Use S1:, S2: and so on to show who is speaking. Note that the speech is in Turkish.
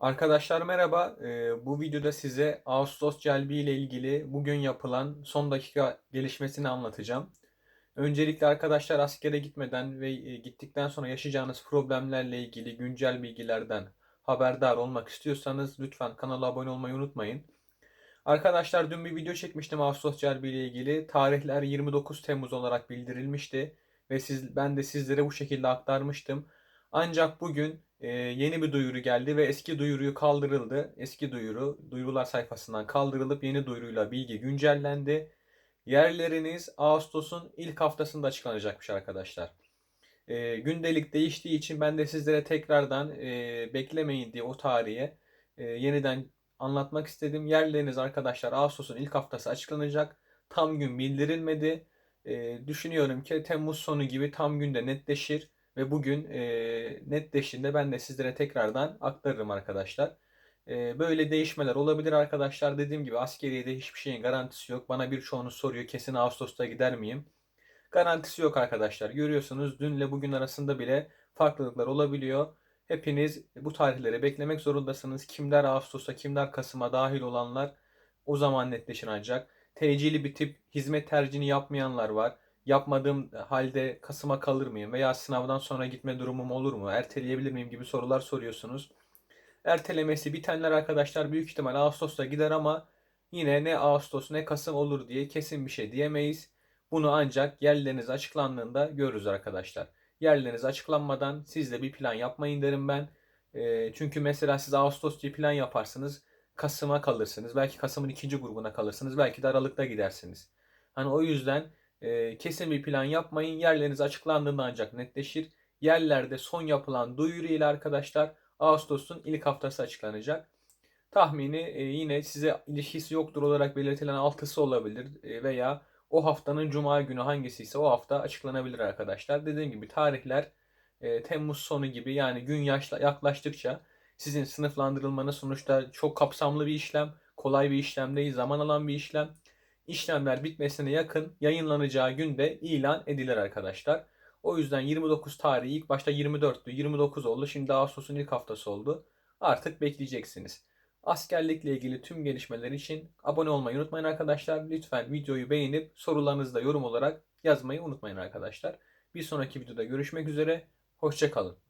S1: Arkadaşlar merhaba. Ee, bu videoda size Ağustos Celbi ile ilgili bugün yapılan son dakika gelişmesini anlatacağım. Öncelikle arkadaşlar askere gitmeden ve e, gittikten sonra yaşayacağınız problemlerle ilgili güncel bilgilerden haberdar olmak istiyorsanız lütfen kanala abone olmayı unutmayın. Arkadaşlar dün bir video çekmiştim Ağustos Celbi ile ilgili. Tarihler 29 Temmuz olarak bildirilmişti ve siz ben de sizlere bu şekilde aktarmıştım. Ancak bugün e, yeni bir duyuru geldi ve eski duyuruyu kaldırıldı. Eski duyuru duyurular sayfasından kaldırılıp yeni duyuruyla bilgi güncellendi. Yerleriniz Ağustos'un ilk haftasında açıklanacakmış arkadaşlar. E, gündelik değiştiği için ben de sizlere tekrardan e, beklemeyin diye o tarihe e, yeniden anlatmak istedim. Yerleriniz arkadaşlar Ağustos'un ilk haftası açıklanacak. Tam gün bildirilmedi. E, düşünüyorum ki Temmuz sonu gibi tam günde netleşir. Ve bugün e, netleştiğinde ben de sizlere tekrardan aktarırım arkadaşlar. E, böyle değişmeler olabilir arkadaşlar. Dediğim gibi askeriyede hiçbir şeyin garantisi yok. Bana birçoğunuz soruyor kesin Ağustos'ta gider miyim? Garantisi yok arkadaşlar. Görüyorsunuz dünle bugün arasında bile farklılıklar olabiliyor. Hepiniz bu tarihleri beklemek zorundasınız. Kimler Ağustos'a, kimler Kasım'a dahil olanlar o zaman netleşir ancak. Tecili bir tip hizmet tercihini yapmayanlar var yapmadığım halde Kasım'a kalır mıyım veya sınavdan sonra gitme durumum olur mu? Erteleyebilir miyim gibi sorular soruyorsunuz. Ertelemesi bitenler arkadaşlar büyük ihtimal Ağustos'ta gider ama yine ne Ağustos ne Kasım olur diye kesin bir şey diyemeyiz. Bunu ancak yerleriniz açıklandığında görürüz arkadaşlar. Yerleriniz açıklanmadan siz de bir plan yapmayın derim ben. E, çünkü mesela siz Ağustos diye plan yaparsınız. Kasım'a kalırsınız. Belki Kasım'ın ikinci grubuna kalırsınız. Belki de Aralık'ta gidersiniz. Hani o yüzden e, kesin bir plan yapmayın. Yerleriniz açıklandığında ancak netleşir. Yerlerde son yapılan duyuru ile arkadaşlar Ağustos'un ilk haftası açıklanacak. Tahmini e, yine size ilişkisi yoktur olarak belirtilen altısı olabilir e, veya o haftanın cuma günü hangisi ise o hafta açıklanabilir arkadaşlar. Dediğim gibi tarihler e, Temmuz sonu gibi yani gün yaşla, yaklaştıkça sizin sınıflandırılmanız sonuçta çok kapsamlı bir işlem, kolay bir işlem değil, zaman alan bir işlem işlemler bitmesine yakın yayınlanacağı günde ilan edilir arkadaşlar. O yüzden 29 tarihi ilk başta 24'tü, 29 oldu. Şimdi Ağustos'un ilk haftası oldu. Artık bekleyeceksiniz. Askerlikle ilgili tüm gelişmeler için abone olmayı unutmayın arkadaşlar. Lütfen videoyu beğenip sorularınızı da yorum olarak yazmayı unutmayın arkadaşlar. Bir sonraki videoda görüşmek üzere. Hoşçakalın.